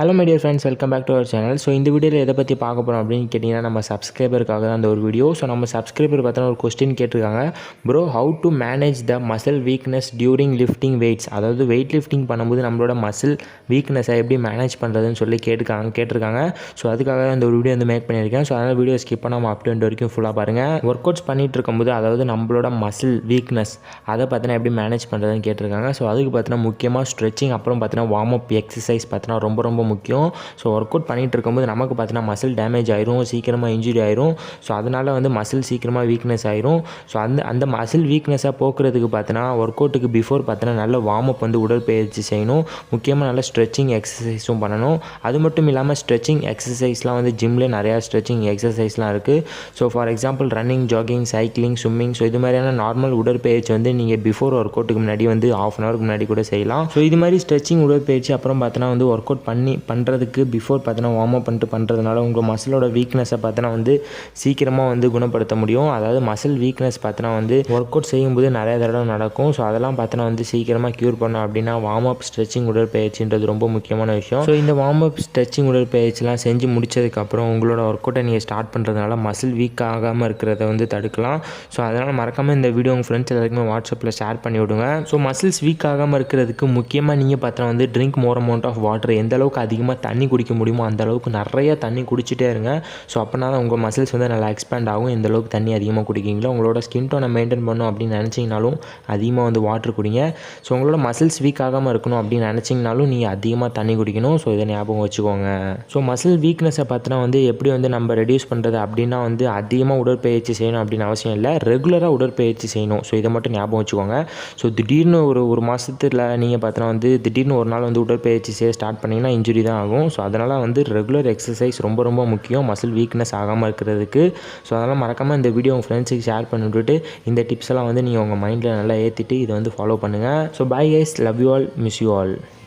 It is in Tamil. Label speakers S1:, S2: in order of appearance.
S1: Hello my dear friends welcome back to our channel so இந்த வீடியோவில் எதை பற்றி பார்க்க போகிறோம் அப்படின்னு கேட்டிங்கன்னா நம்ம சப்ஸ்கிரைபருக்காக தான் அந்த ஒரு வீடியோ ஸோ நம்ம சப்ஸ்கிரைபர் பார்த்தோன்னா ஒரு கொஸ்டின் கேட்டிருக்காங்க. Bro how to manage the muscle weakness during lifting weights அதாவது வெயிட் லிஃப்டிங் பண்ணும்போது நம்மளோட மசில் வீக்னஸை எப்படி மேனேஜ் பண்ணுறதுன்னு சொல்லி கேட்டுக்காங்க கேட்டிருக்காங்க. ஸோ அதுக்காக தான் இந்த ஒரு வீடியோ வந்து மேக் பண்ணியிருக்கேன். ஸோ அதனால் வீடியோ ஸ்கிப் பண்ணாமல் அப் டு வரைக்கும் ஃபுல்லாக பாருங்கள் ஒர்க் அவுட்ஸ் பண்ணிகிட்டு இருக்கும்போது அதாவது நம்மளோட மசில் வீக்னஸ் அதை பார்த்தீங்கன்னா எப்படி மேனேஜ் பண்ணுறதுன்னு கேட்டிருக்காங்க. ஸோ அதுக்கு பார்த்தீங்கன்னா முக்கியமாக ஸ்ட்ரெச்சிங் அப்புறம் பார்த்தீங்கன்னா வார்ம் அப் எக்ஸசைஸ் பார்த்தீங்கன்னா ரொம்ப ரொம்ப முக்கியம். ஸோ ஒர்க் அவுட் பண்ணிகிட்டு இருக்கும்போது நமக்கு பார்த்தீங்கன்னா மசில் டேமேஜ் ஆயிரும் சீக்கிரமாக இன்ஜுரி ஆயிரும். ஸோ அதனால் வந்து மசில் சீக்கிரமாக வீக்னஸ் ஆயிரும். ஸோ அந்த அந்த மசில் வீக்னஸாக போக்குறதுக்கு பார்த்தீங்கன்னா ஒர்க் அவுட்டுக்கு பிஃபோர் பார்த்தீங்கன்னா நல்ல வார்ம் அப் வந்து உடற்பயிற்சி செய்யணும். முக்கியமாக நல்ல ஸ்ட்ரெச்சிங் எக்ஸசைஸும் பண்ணணும். அது மட்டும் இல்லாமல் ஸ்ட்ரெச்சிங் எக்ஸசைஸ்லாம் வந்து ஜிம்லேயே நிறையா ஸ்ட்ரெச்சிங் எக்ஸசைஸ்லாம் இருக்குது so for example running jogging cycling swimming so இது மாதிரியான நார்மல் உடற்பயிற்சி வந்து நீங்கள் பிஃபோர் ஒர்க் அவுட்டுக்கு முன்னாடி வந்து ஆஃப் அன் ஹவருக்கு முன்னாடி கூட செய்யலாம். ஸோ இது மாதிரி ஸ்ட்ரெச்சிங் உடற்பயிற்சி அப்புறம் பார்த்தோன்னா வந்து ஒர்க் அவுட் பண்ணி பண்ணுறதுக்கு பிஃபோர் பார்த்தினா வார்ம் அப் பண்ணிட்டு பண்ணுறதுனால உங்கள் மசிலோட வீக்னஸை பார்த்தினா வந்து சீக்கிரமாக வந்து குணப்படுத்த முடியும். அதாவது மசில் வீக்னஸ் பார்த்தோன்னா வந்து ஒர்க் அவுட் செய்யும்போது நிறைய தடவை நடக்கும். ஸோ அதெல்லாம் பார்த்தோன்னா வந்து சீக்கிரமாக க்யூர் பண்ணோம் அப்படின்னா வார்ம் அப் ஸ்ட்ரெச்சிங் உடற்பயிற்சின்றது ரொம்ப முக்கியமான விஷயம். ஸோ இந்த வார்ம் அப் ஸ்ட்ரெச்சிங் உடற்பயிற்சிலாம் செஞ்சு முடிச்சதுக்கப்புறம் உங்களோட ஒர்க் அவுட்டை நீங்கள் ஸ்டார்ட் பண்ணுறதுனால மசில் வீக் ஆகாமல் இருக்கிறத வந்து தடுக்கலாம். ஸோ அதனால் மறக்காமல் இந்த வீடியோ உங்கள் ஃப்ரெண்ட்ஸ் எல்லாருக்குமே வாட்ஸ்அப்பில் ஷேர் பண்ணி விடுங்க. ஸோ மசில்ஸ் வீக் ஆகாமல் இருக்கிறதுக்கு முக்கியமாக நீங்கள் பார்த்தா வந்து drink more amount of water எந்த அளவுக்கு அதிகமாக தண்ணி குடிக்க முடியுமோ அந்த அளவுக்கு நிறைய தண்ணி குடிச்சிட்டே இருங்க. ஸோ அப்போனா தான் உங்கள் மசில்ஸ் வந்து நல்லா எக்ஸ்பேண்ட் ஆகும். எந்த அளவுக்கு தண்ணி அதிகமாக குடிக்கிங்களோ உங்களோட ஸ்கின் டோனை மெயின்டைன் பண்ணும் அப்படின்னு நினச்சிங்கனாலும் அதிகமாக வந்து வாட்டர் குடிங்க. ஸோ உங்களோட மசில்ஸ் வீக் ஆகாமல் இருக்கணும் அப்படின்னு நினச்சிங்கனாலும் நீங்கள் அதிகமாக தண்ணி குடிக்கணும். ஸோ இதை ஞாபகம் வச்சுக்கோங்க. ஸோ மசில் வீக்னஸை பார்த்தினா வந்து எப்படி வந்து நம்ம ரெடியூஸ் பண்ணுறது அப்படின்னா வந்து அதிகமாக உடற்பயிற்சி செய்யணும் அப்படின்னு அவசியம் இல்லை. ரெகுலராக உடற்பயிற்சி செய்யணும். ஸோ இதை மட்டும் ஞாபகம் வச்சுக்கோங்க. ஸோ திடீர்னு ஒரு ஒரு மாதத்தில் நீங்கள் பார்த்தினா வந்து திடீர்னு ஒரு நாள் வந்து உடற்பயிற்சி செய்ய ஸ்டார்ட் பண்ணிங்கன்னா இன்ஜுரி தான் ஆகும். ஸோ அதனால் வந்து ரெகுலர் எக்ஸசைஸ் ரொம்ப ரொம்ப முக்கியம். மசில் வீக்னஸ் ஆகாமல் இருக்கிறதுக்கு. ஸோ அதனால் மறக்காமல் இந்த வீடியோ உங்கள் ஃப்ரெண்ட்ஸுக்கு ஷேர் பண்ணி விட்டுட்டு இந்த டிப்ஸ் எல்லாம் வந்து நீங்கள் உங்கள் மைண்டில் நல்லா ஏற்றிட்டு இதை வந்து ஃபாலோ பண்ணுங்கள் so bye guys love you all miss you all